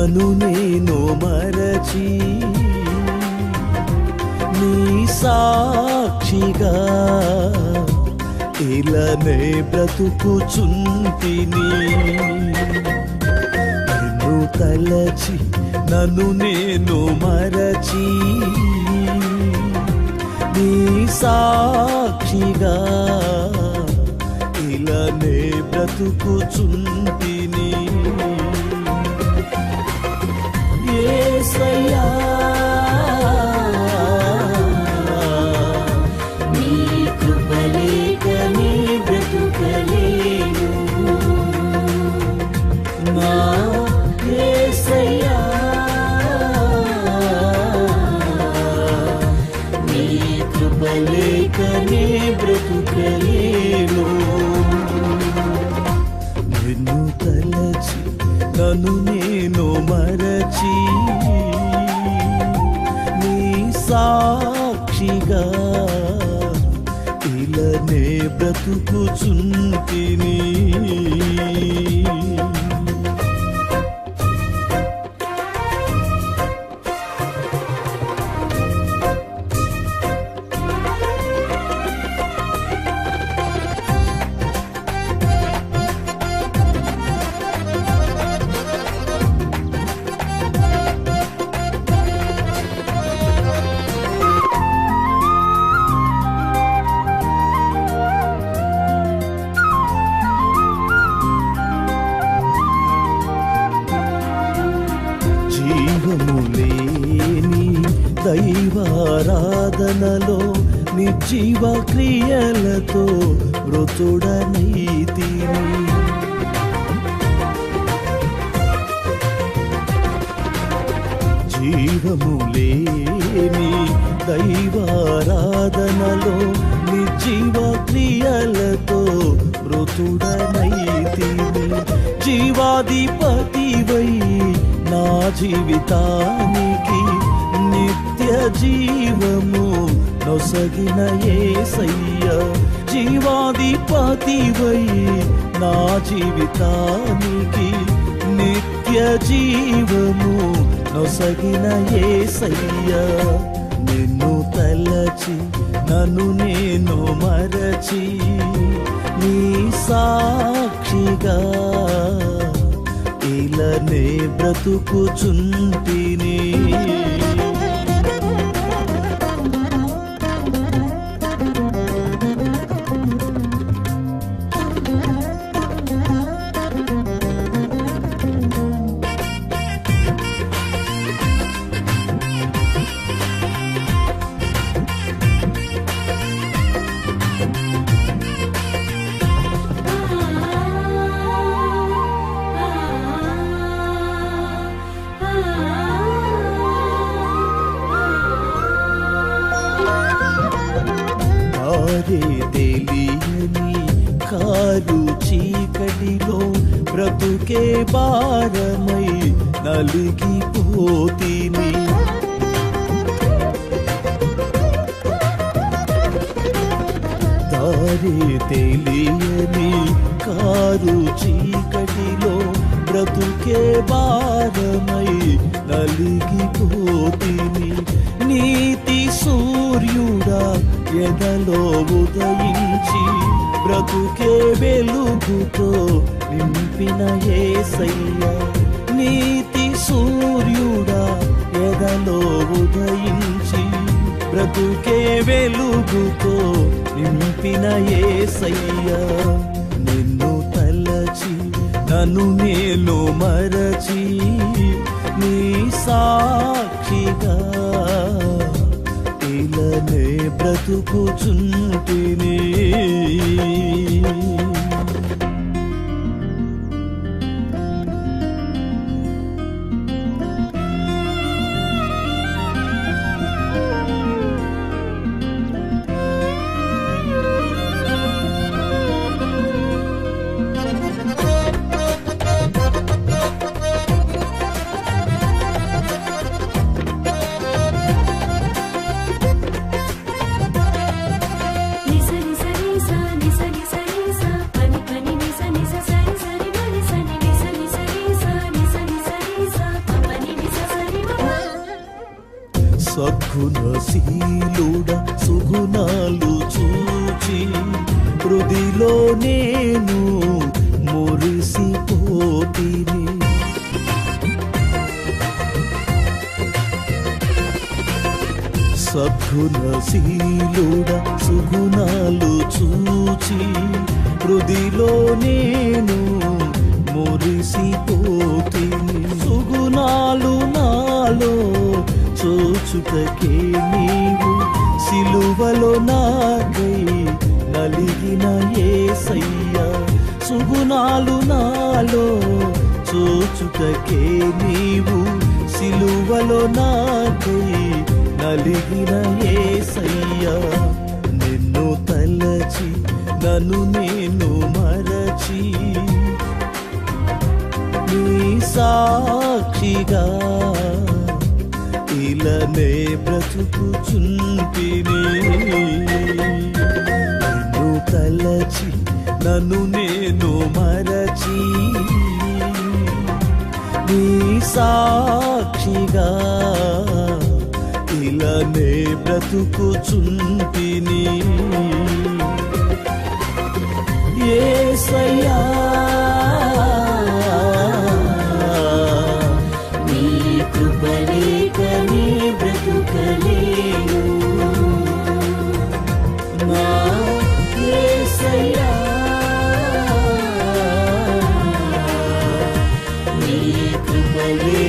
నన్ను నేను మరచి నీ సాక్షిగా ఇలానే బ్రతుకుచుంటిని. నన్ను తలచి నన్ను నేను మరచి నీ సాక్షిగా ఇలానే బ్రతుకుచుంటిని. బలేకనే బ్రతుకలేను. నిన్ను తలచి నన్ను నేను మరచి నీ సాక్షిగా ఇలానే బ్రతుకుచుంటిని. దైవారాధనలో నిర్జీవ క్రియలతో మృతుడనైతిని. జీవము లేని దైవారాధనలో నిర్జీవ క్రియలతో మృతుడనైతిని. జీవాధిపతివై నా జీవితానికి జీవము నొసగిన ఏసయ్య జీవాధిపతివై నా జీవితానికి నిత్య జీవము నొసగిన ఏసయ్య. నిన్ను తలచి నన్ను నేను మరచి నీ సాక్షిగా ఇలానే బ్రతుకుచుంటిని. కారే తెలియని కారు చీకటిలో బ్రతుకే భారమై నలిగిపోతిని దారి తెలియని కారు చీకటిలో బ్రతుకే భారమై కలిగిపోతిని. నీతి సూర్యుడా ఎదలో ఉదయించి బ్రతుకే వెలుగుతో నింపిన ఏసయ్య. నీతి సూర్యుడా ఎదలో ఉదయించి బ్రతుకే వెలుగుతో నింపిన ఏసయ్య. నిన్ను తలచి నన్ను నేను మరచి నీ సాక్షిగా. ఇలానే బ్రతుకుచుంటిని. సద్గుణశీలుడ సుగుణాలు చూచి హృదిలో నేను మురిసిపోతిని. సద్గుణశీలుడ సుగుణాలు చూచి హృదిలో నేను మురిసిపోతిని. సుగుణాలు నాలో చూచుటకే నీవు సిలువలో నాకై నలిగిన ఏసయ్యా. సుగుణాలు నాలో చూచుటకే నీవు సిలువలో నాకై నలిగిన ఏసయ్యా. నిన్ను తలచి నన్ను నేను మరచి నీ సాక్షిగా ఇలానే బ్రతుకుచుంటిని. నిన్ను తలచి నన్ను నేను మరచి. నీ సాక్షిగా ఇలానే బ్రతుకుచుంటిని. ఏ సయ్యా You.